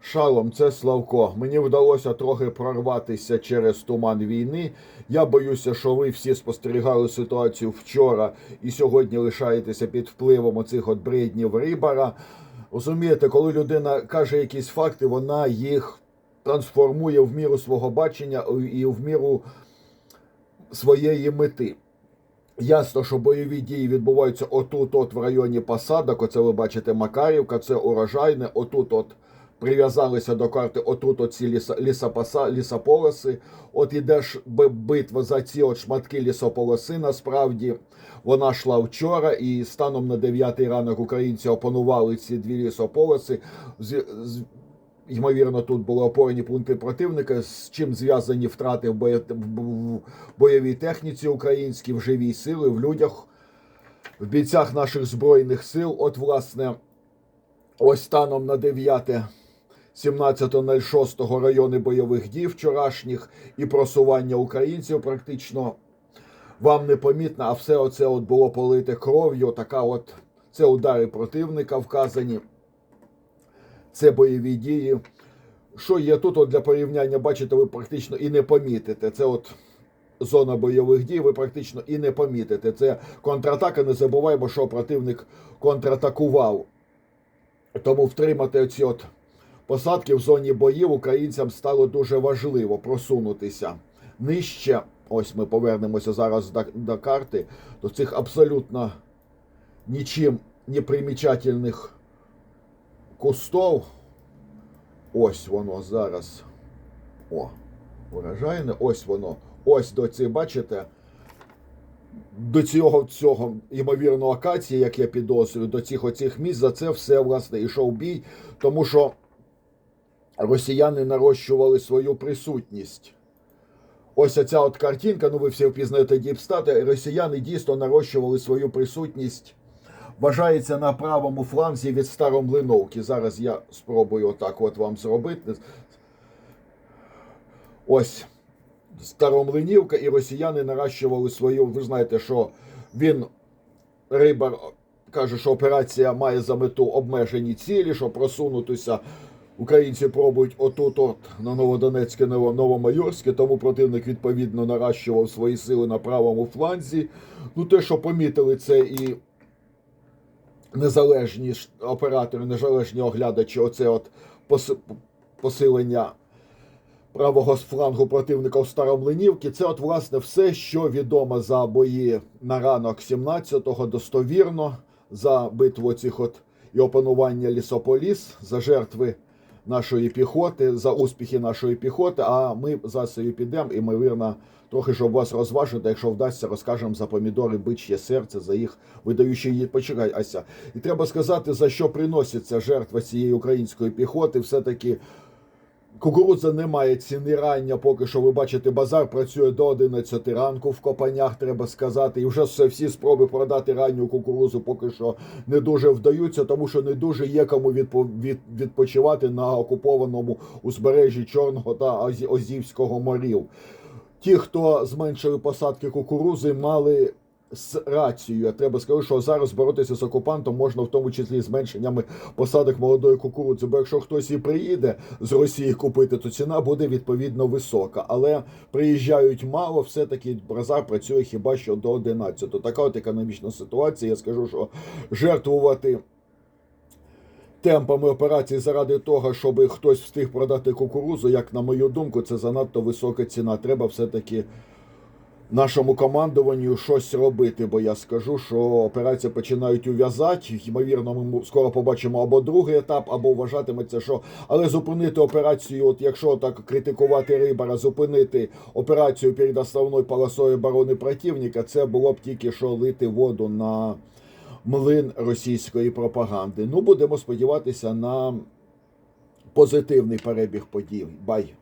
Шалом, це Славко. Мені вдалося трохи прорватися через туман війни. Я боюся, що ви всі спостерігали ситуацію вчора і сьогодні лишаєтеся під впливом оцих от бреднів Рибара. Розумієте, коли людина каже якісь факти, вона їх трансформує в міру свого бачення і в міру своєї мети. Ясно, що бойові дії відбуваються отут, от в районі посадок. Оце ви бачите Макарівка, це урожайне. Отут, от прив'язалися до карти. Отут оці ліса, лісопоса, лісополоси. От іде ж би- битва за ці от шматки лісополоси. Насправді вона йшла вчора, і станом на 9 ранок українці опанували ці дві лісополоси. З, з, Ймовірно, тут були опорні пункти противника, з чим зв'язані втрати в бойовій техніці українській, в живій сили, в людях, в бійцях наших збройних сил. От, власне, ось станом на 9 17.06 райони бойових дій вчорашніх і просування українців практично вам не помітно, а все оце от було полите кров'ю. Така от це удари противника вказані. Це бойові дії. Що є тут от для порівняння, бачите, ви практично і не помітите. Це от зона бойових дій, ви практично і не помітите. Це контратака. Не забуваємо, що противник контратакував. Тому втримати ці от посадки в зоні боїв українцям стало дуже важливо просунутися нижче. Ось ми повернемося зараз до, до карти, до цих абсолютно нічим не примічательних кустов. Ось воно зараз. О, вражайне, ось воно. Ось до цих, бачите? До цього цього ймовірно акації, як я підозрюю, до цих оцих місць за це все власне ішов бій, тому що росіяни нарощували свою присутність. Ось оця от картинка, ну ви всі впізнаєте Діпстати, росіяни дійсно нарощували свою присутність. Вважається на правому фланзі від Старомлиновки. Зараз я спробую отак от вам зробити. Ось Старомлинівка і росіяни наращували свою. Ви знаєте, що він Рибар каже, що операція має за мету обмежені цілі, що просунутися. Українці пробують отут от на Новодонецьке, Ново- Новомайорське, тому противник відповідно наращував свої сили на правому фланзі. Ну, те, що помітили це і незалежні оператори, незалежні оглядачі, оце от поси- посилення правого флангу противника в Старомлинівці. Це от власне все, що відомо за бої на ранок 17-го достовірно, за битву цих от і опанування лісополіс, за жертви нашої піхоти, за успіхи нашої піхоти. А ми за цією підемо, і ми вірно трохи, щоб вас розважити, якщо вдасться, розкажемо за помідори бичє серце, за їх видаючи її. Почекай, Ася. І треба сказати, за що приноситься жертва цієї української піхоти. Все-таки Кукурудза не має ціни рання, поки що ви бачите, базар працює до 11 ранку в копанях, треба сказати. І вже всі спроби продати ранню кукурудзу поки що не дуже вдаються, тому що не дуже є кому відпо- від, відпочивати на окупованому узбережжі Чорного та Озівського морів. Ті, хто зменшили посадки кукурузи, мали з рацією. Я Треба сказати, що зараз боротися з окупантом можна в тому числі зменшеннями посадок молодої кукурудзи. Бо якщо хтось і приїде з Росії купити, то ціна буде відповідно висока. Але приїжджають мало, все-таки базар працює хіба що до 11. Така от економічна ситуація. Я скажу, що жертвувати. Темпами операції заради того, щоб хтось встиг продати кукурузу, як на мою думку, це занадто висока ціна. Треба все-таки нашому командуванню щось робити, бо я скажу, що операції починають ув'язати. Ймовірно, ми скоро побачимо або другий етап, або вважатиметься, що але зупинити операцію, от якщо так критикувати Рибара, зупинити операцію перед основною полосою оборони противника, це було б тільки що лити воду на млин російської пропаганди. Ну, будемо сподіватися на позитивний перебіг подій. Бай.